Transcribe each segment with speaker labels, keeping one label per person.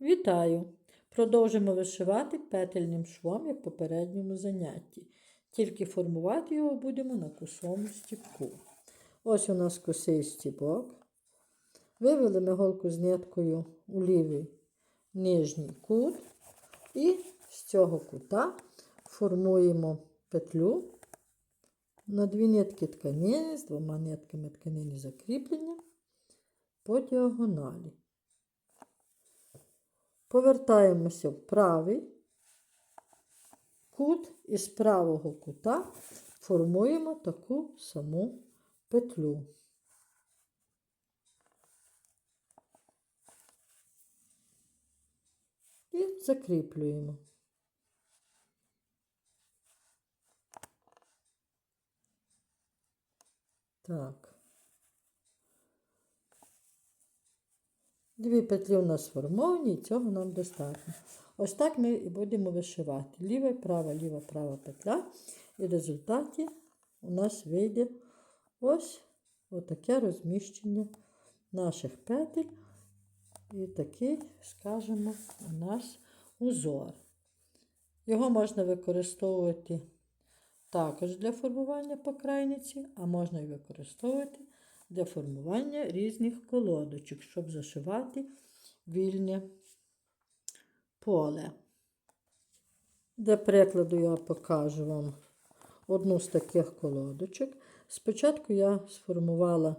Speaker 1: Вітаю! Продовжимо вишивати петельним швом, як в попередньому занятті. Тільки формувати його будемо на косому стіпку. Ось у нас косий стіпок. Вивели ми голку з ниткою у лівий нижній кут. І з цього кута формуємо петлю на дві нитки тканини, з двома нитками тканини закріплення по діагоналі. Повертаємося в правий кут і з правого кута формуємо таку саму петлю. І закріплюємо. Так. Дві петлі у нас сформовані, і цього нам достатньо. Ось так ми і будемо вишивати. Ліва, права, ліва, права петля. І в результаті у нас вийде ось отаке розміщення наших петель. І такий, скажімо, у нас узор. Його можна використовувати також для формування по крайниці, а можна і використовувати для формування різних колодочок, щоб зашивати вільне поле. Для прикладу я покажу вам одну з таких колодочок. Спочатку я сформувала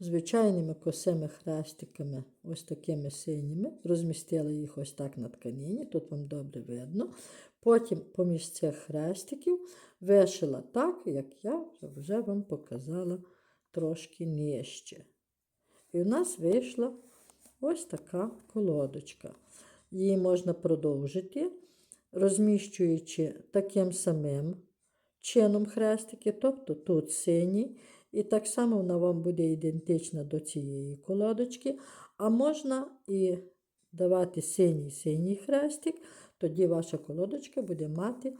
Speaker 1: звичайними косими хрестиками, ось такими синіми, розмістила їх ось так на тканині, тут вам добре видно. Потім поміж цих хрестиків вишила так, як я вже вам показала трошки нижче. І у нас вийшла ось така колодочка. Її можна продовжити, розміщуючи таким самим чином хрестики, тобто тут синій. І так само вона вам буде ідентична до цієї колодочки. А можна і давати синій-синій хрестик, тоді ваша колодочка буде мати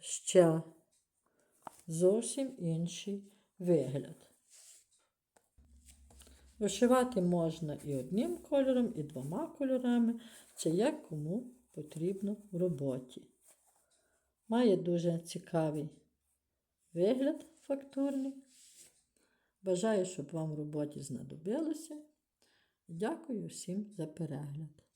Speaker 1: ще зовсім інший вигляд. Вишивати можна і одним кольором, і двома кольорами. Це як кому потрібно в роботі. Має дуже цікавий вигляд фактурний. Бажаю, щоб вам в роботі знадобилося. Дякую всім за перегляд.